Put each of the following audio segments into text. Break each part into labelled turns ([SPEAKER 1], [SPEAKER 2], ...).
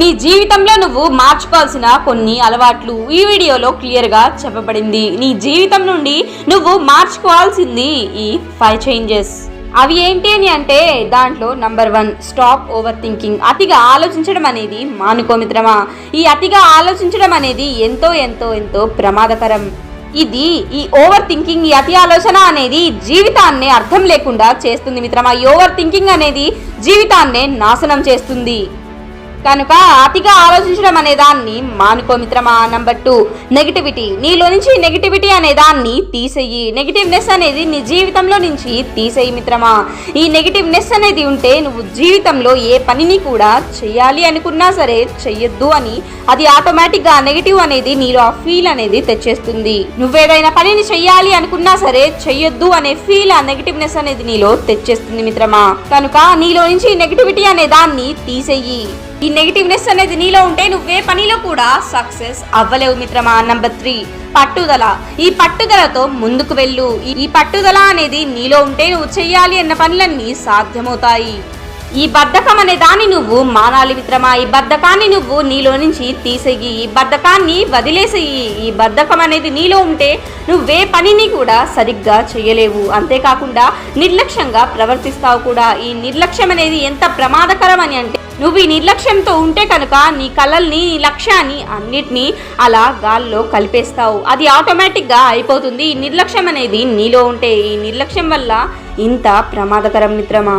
[SPEAKER 1] నీ జీవితంలో నువ్వు మార్చుకోవాల్సిన కొన్ని అలవాట్లు ఈ వీడియోలో క్లియర్గా చెప్పబడింది. నీ జీవితం నుండి నువ్వు మార్చుకోవాల్సింది ఈ ఫైవ్ చేంజెస్ అవి ఏంటి అని అంటే దాంట్లో number one stop over thinking అతిగా ఆలోచించడం అనేది మానుకో మిత్రమా ఈ అతిగా ఆలోచించడం అనేది ఎంతో ఎంతో ఎంతో ప్రమాదకరం. ఇది ఈ ఓవర్ థింకింగ్ ఈ అతి ఆలోచన అనేది జీవితాన్నే అర్థం లేకుండా చేస్తుంది మిత్రమా? ఈ ఓవర్ థింకింగ్ అనేది జీవితాన్నే నాశనం చేస్తుంది. కనుక అతిగా ఆలోచించడం అనే దాన్ని మానుకో మిత్రమా నంబర్ టూ. నెగిటివిటీ నీలో నుంచి నెగిటివిటీ అనే దాన్ని తీసేయి. నెగిటివ్నెస్ అనేది నీ జీవితంలో నుంచి తీసేయి మిత్రమా. ఈ నెగిటివ్నెస్ అనేది ఉంటే నువ్వు జీవితంలో ఏ పనిని కూడా చేయాలి అనుకున్నా సరే చెయ్యొద్దు అని అది ఆటోమేటిక్గా నెగిటివ్ అనేది నీలో ఆ ఫీల్ అనేది తెచ్చేస్తుంది. నువ్వేదైనా పనిని చెయ్యాలి అనుకున్నా సరే చెయ్యొద్దు అనే ఫీల్ ఆ నెగిటివ్నెస్ అనేది నీలో తెచ్చేస్తుంది మిత్రమా. కనుక నీలో నుంచి నెగిటివిటీ అనే దాన్ని తీసేయి. ఈ నెగిటివ్నెస్ అనేది నీలో ఉంటే నువ్వే పనిలో కూడా సక్సెస్ అవ్వలేవు మిత్రమా. నంబర్ త్రీ పట్టుదల. ఈ పట్టుదలతో ముందుకు వెళ్ళు. ఈ- ఈ పట్టుదల అనేది నీలో ఉంటే నువ్వు చెయ్యాలి అన్న పనులన్నీ సాధ్యమవుతాయి. ఈ బద్ధకం అనే దాన్ని నువ్వు మానాలి మిత్రమా. ఈ బద్ధకాన్ని నువ్వు నీలో నుంచి తీసేయి. ఈ బద్ధకాన్ని వదిలేసేయి. ఈ బద్ధకం అనేది నీలో ఉంటే నువ్వే పనిని కూడా సరిగ్గా చేయలేవు అంతేకాకుండా నిర్లక్ష్యంగా ప్రవర్తిస్తావు కూడా. ఈ నిర్లక్ష్యం అనేది ఎంత ప్రమాదకరం అని అంటే నువ్వు ఈ నిర్లక్ష్యంతో ఉంటే కనుక నీ కళల్ని నీ లక్ష్యాన్ని అన్నిటినీ అలా గాల్లో కలిపేస్తావు. అది ఆటోమేటిక్గా అయిపోతుంది. ఈ నిర్లక్ష్యం అనేది నీలో ఉంటే ఈ నిర్లక్ష్యం వల్ల ఇంత ప్రమాదకరం మిత్రమా?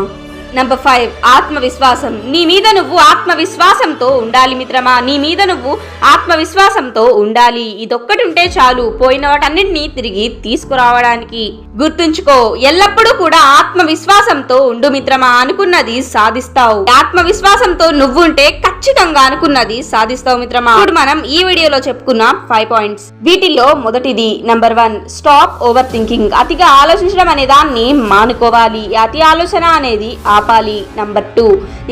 [SPEAKER 1] నంబర్ ఫైవ్ ఆత్మవిశ్వాసం. నీ మీద నువ్వు ఆత్మవిశ్వాసంతో ఉండాలి మిత్రమా. నీ మీద నువ్వు ఆత్మవిశ్వాసంతో ఉండాలి. ఇదొక్కటి ఉంటే చాలు. పోయిన వాటన్నిటిని తిరిగి తీసుకురావడానికి. గుర్తుంచుకో ఎల్లప్పుడూ కూడా ఆత్మవిశ్వాసంతో ఉండు మిత్రమా. అనుకున్నది సాధిస్తావు. ఆత్మవిశ్వాసంతో నువ్వుంటే ఖచ్చితంగా అనుకున్నది సాధిస్తావు మిత్రమా? ఇప్పుడు మనం ఈ వీడియోలో చెప్పుకున్న ఫైవ్ పాయింట్స్ వీటిల్లో మొదటిది number one stop over thinking అతిగా ఆలోచించడం అనే దాన్ని మానుకోవాలి. అతి ఆలోచన అనేది ఆపాలి. నంబర్ టూ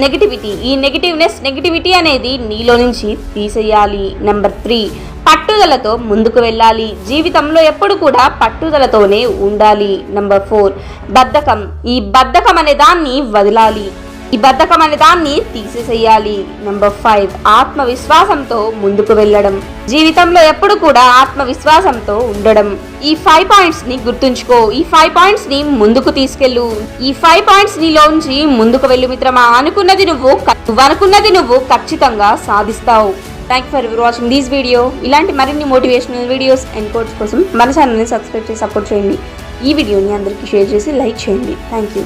[SPEAKER 1] నెగిటివిటీ ఈ నెగిటివ్నెస్ నెగిటివిటీ అనేది నీలో నుంచి తీసేయాలి. నంబర్ త్రీ పట్టుదలతో ముందుకు వెళ్ళాలి. జీవితంలో ఎప్పుడు కూడా పట్టుదలతోనే ఉండాలి. నంబర్ ఫోర్ బద్ధకం. ఈ బద్ధకం అనే దాన్ని వదలాలి. ఈ బద్ధకం అనే దాన్ని తీసేసేయాలి. నంబర్ ఫైవ్ ఆత్మవిశ్వాసంతో ముందుకు వెళ్ళడం. జీవితంలో ఎప్పుడు కూడా ఆత్మవిశ్వాసంతో ఉండడం. ఈ ఫైవ్ పాయింట్స్ని గుర్తుంచుకో. ఈ ఫైవ్ పాయింట్స్ని ముందుకు తీసుకెళ్ళు. ఈ ఫైవ్ పాయింట్స్ నీలోంచి ముందుకు వెళ్ళు మిత్రమా. అనుకున్నది నువ్వు నువ్వు అనుకున్నది నువ్వు ఖచ్చితంగా సాధిస్తావు. Thank for watching this video ఇలాంటి మరిన్ని మోటివేషనల్ వీడియోస్ అండ్ కోర్స్ కోసం మన ఛానల్ని సబ్స్క్రైబ్ చేసి సపోర్ట్ చేయండి. ఈ వీడియోని అందరికీ షేర్ చేసి లైక్ చేయండి. Thank you